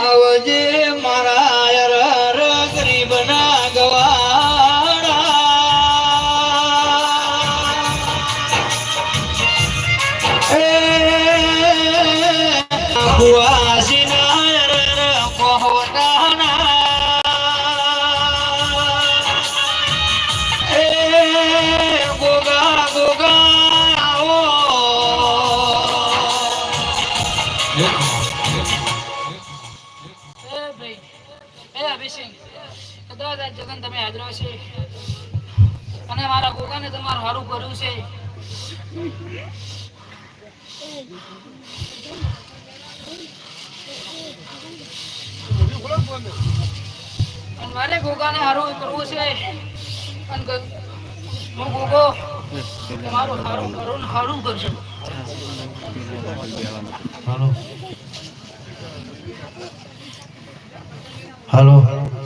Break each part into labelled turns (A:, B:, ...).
A: ಅವಜೆ ಮಾ દાદાને તમારું સારું કર્યું છે. મારે ગોગાને સારું કરવું છે. હું તમારું સારું કરું સારું કરશું
B: હલો. હલો.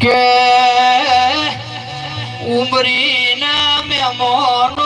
B: કે ઉમરીના મેમોન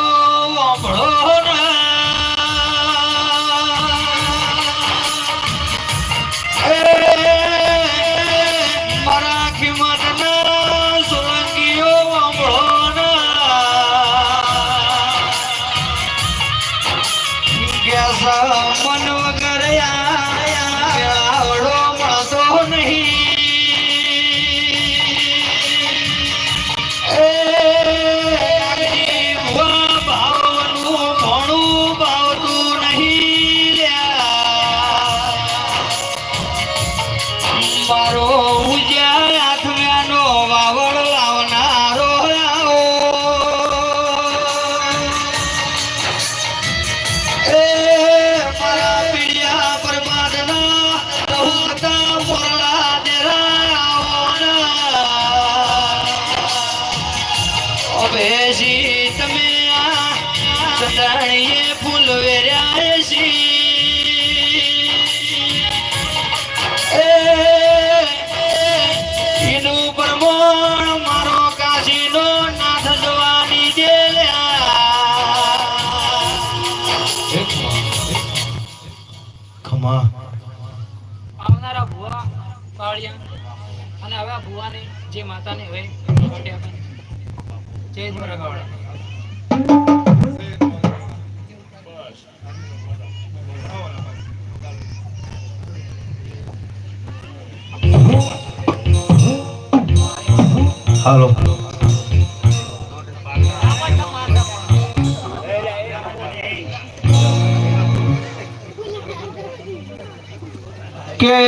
B: કે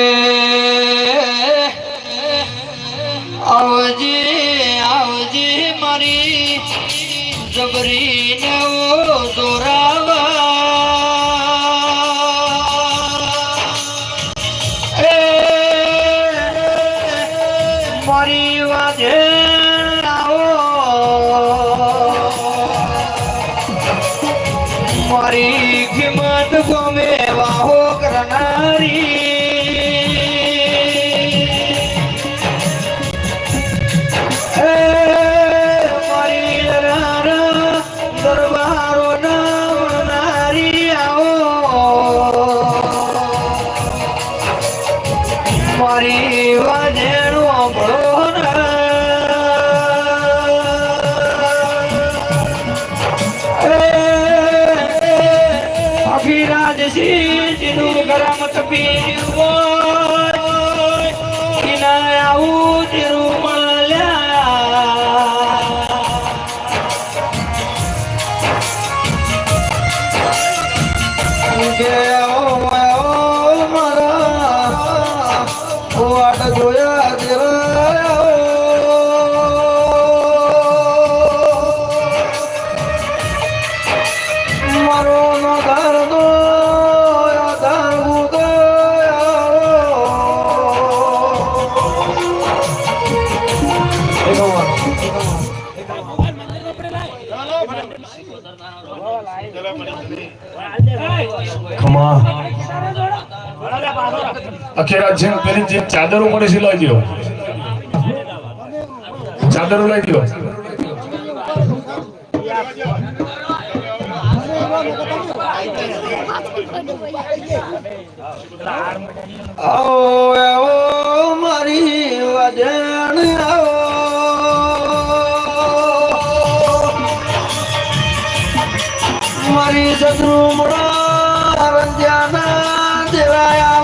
B: આવજે આવજે મારી
C: જબરી again. અખેરા જેમ પેલી જે ચાદરો મળે છે લઈ ગયો
D: ચાદરો લઈ ગયો
C: આવો આવો, મારી વજણ આવો. મારી સદરૂ મળો દેવાયા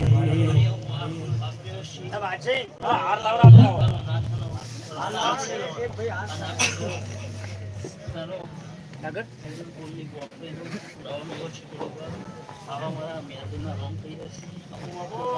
C: મારી તકો તું આગળ ટુકલાનો વ્યાપાર આવો
D: માં માડી
E: ક્રેટ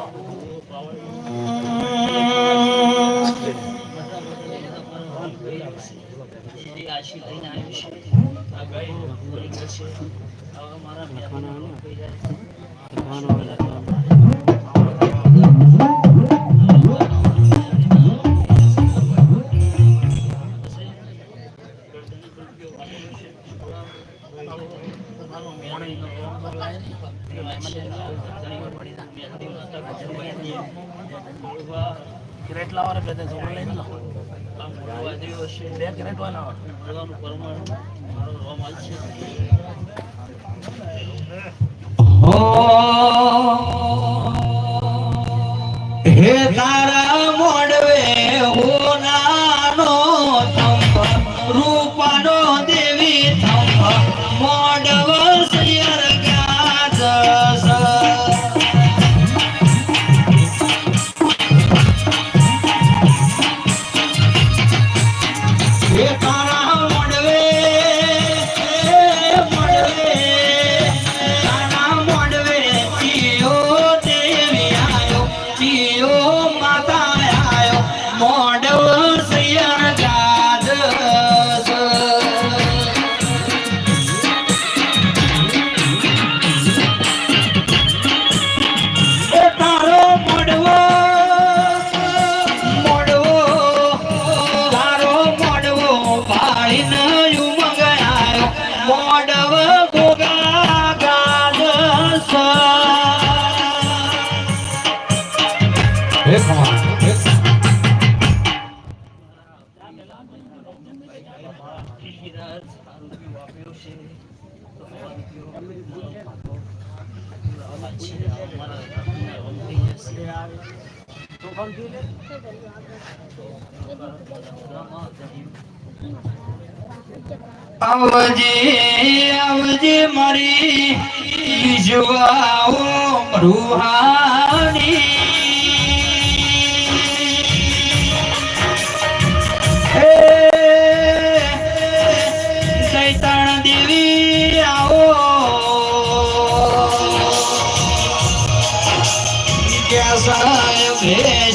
C: હે તારા
D: bar.
C: આવજે આવજે મારી વિજવાઓ રૂહાની
B: Yeah.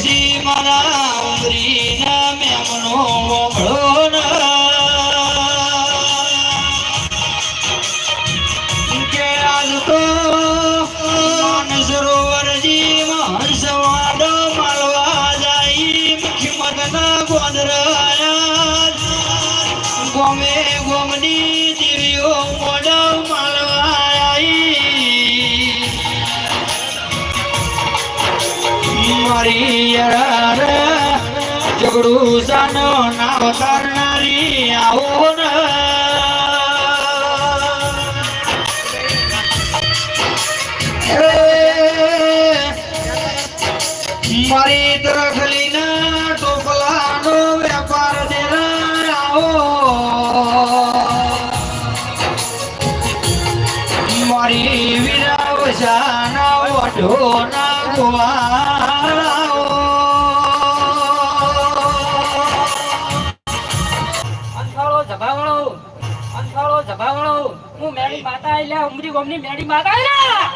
B: આઈલા ઉમરી ગોમની મેડી આઈલા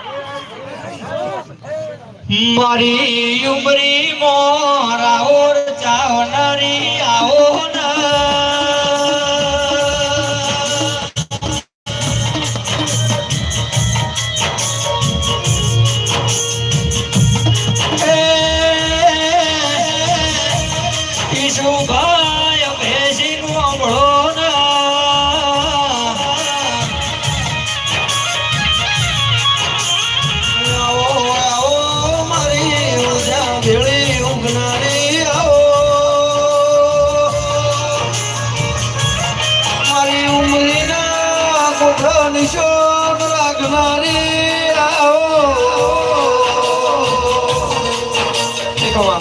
C: મારી ઉમરી મોરાઓર ચાવનારી આવો નિશાન રાખનારી આવો દેખો
B: તમને.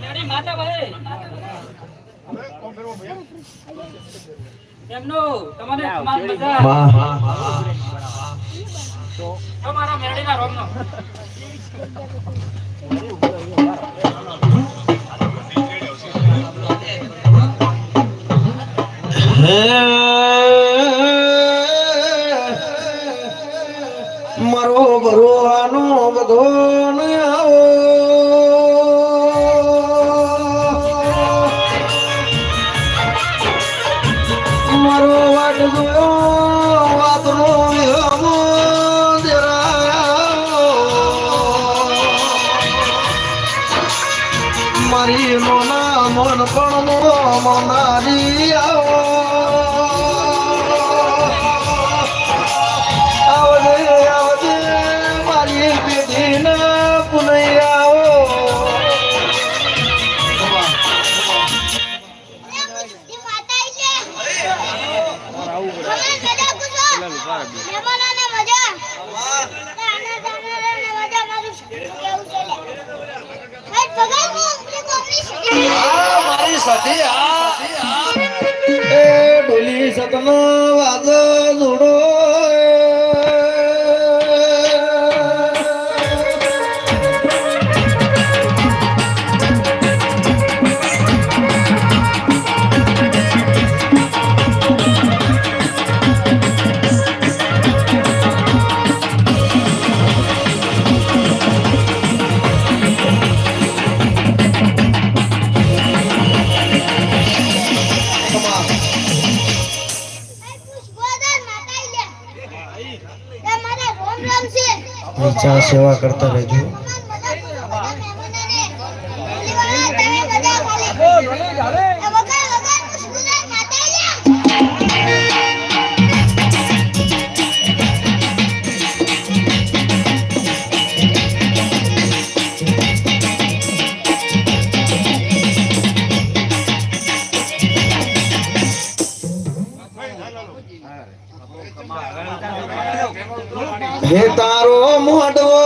B: તારી માતા ભાઈ એમનું તમને તમારા રોમનો
C: મારો આનો બધો આવો સતી આ. એ ડોલી સતનો વાદ
F: પૈસા સેવા કરતા રહેજો.
C: હે તારો મોઢવો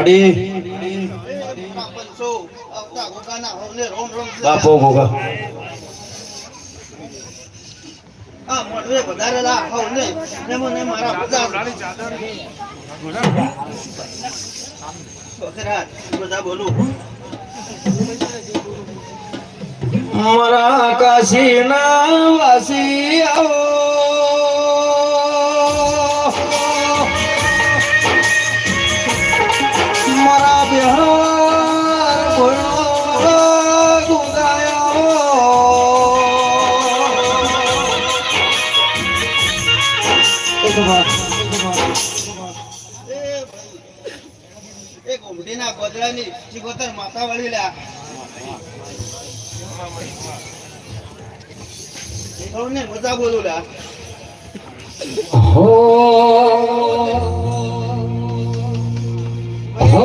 G: માડી બાપો ગોગા
C: મારા કાશી ના વાસી આવો. ગોદડાની ચિકોતર માથા વળી લ્યા. થોડું ને મજા બોલું લ્યા.
B: હો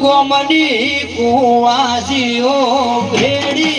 B: ગોમડી કુવાસીઓ ભેડી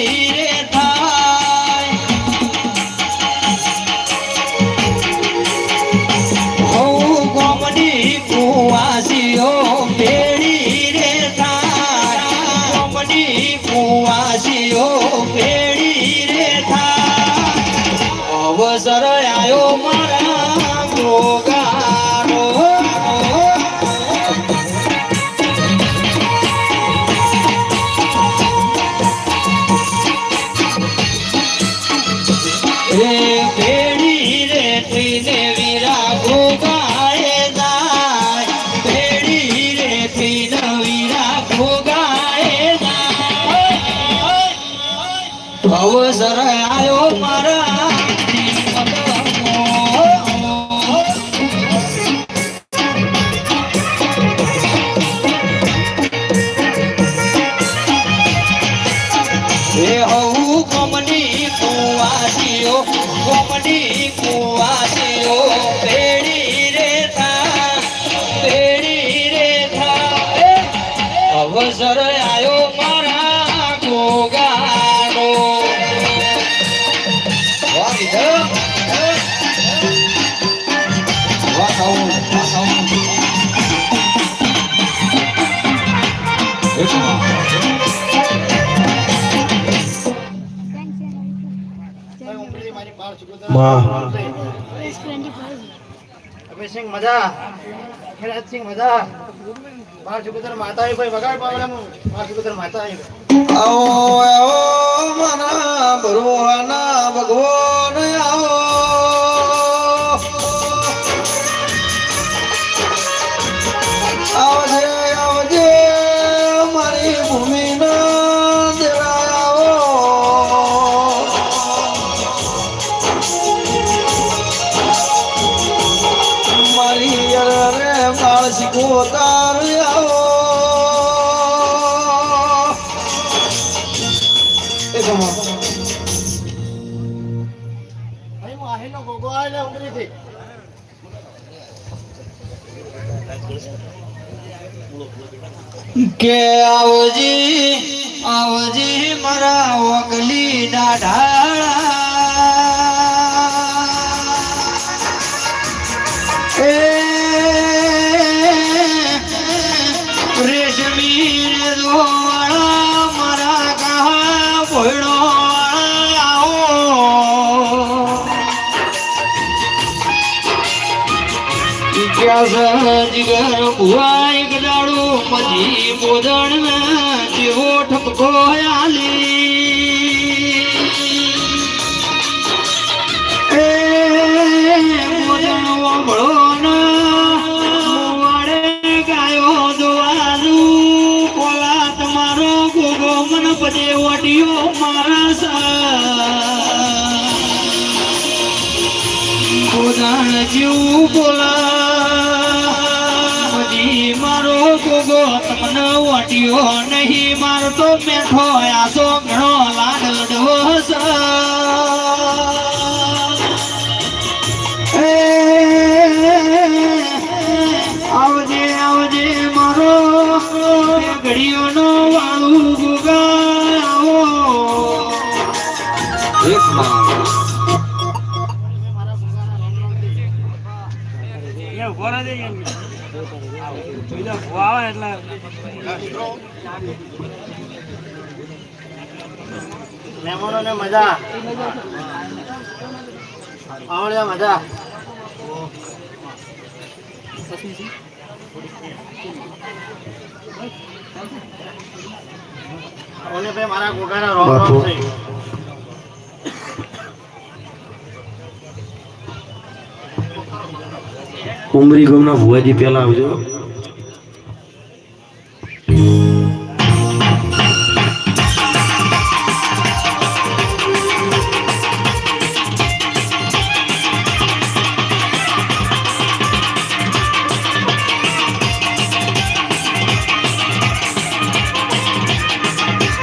B: હઉ કોમની કુવાસીઓ કોમની કુવાસીઓ પેડી રે થા પેડી રે થા અવસર
H: માં.
G: અભિસિંહ મજા. ખેરાજસિંહ મજા. બાર ચુકુતર માતા આવી ભાઈ વગાડ પાવડા બાર ચુકુતર માતા આવી
B: આવો આવો મારા ભગવાના ભગવાન આવો.
G: હું આહીનો ગોગો આવેલા ઉંગરીથી
B: કે આવજી આવજી મારા વગલી દાઢા જીગર ભુવાઈ ગડાડો મજી મોદણ જેવો ઠપકો આલી એ મોદણ વાંભળો પદે વટીયો મારા સા પોતાણ જીવ બોલા વાટ્યો નહીં મારતો મેઠો આસો ઘણો લાડવો છે.
G: મહેમાનોને મજા. આવડ્યા મજા. ઓને ભાઈ મારા ગોગાના રોમ રોમ. થઈ.
H: ઉમરી ગામના ભુવાજી પેલા આવજો.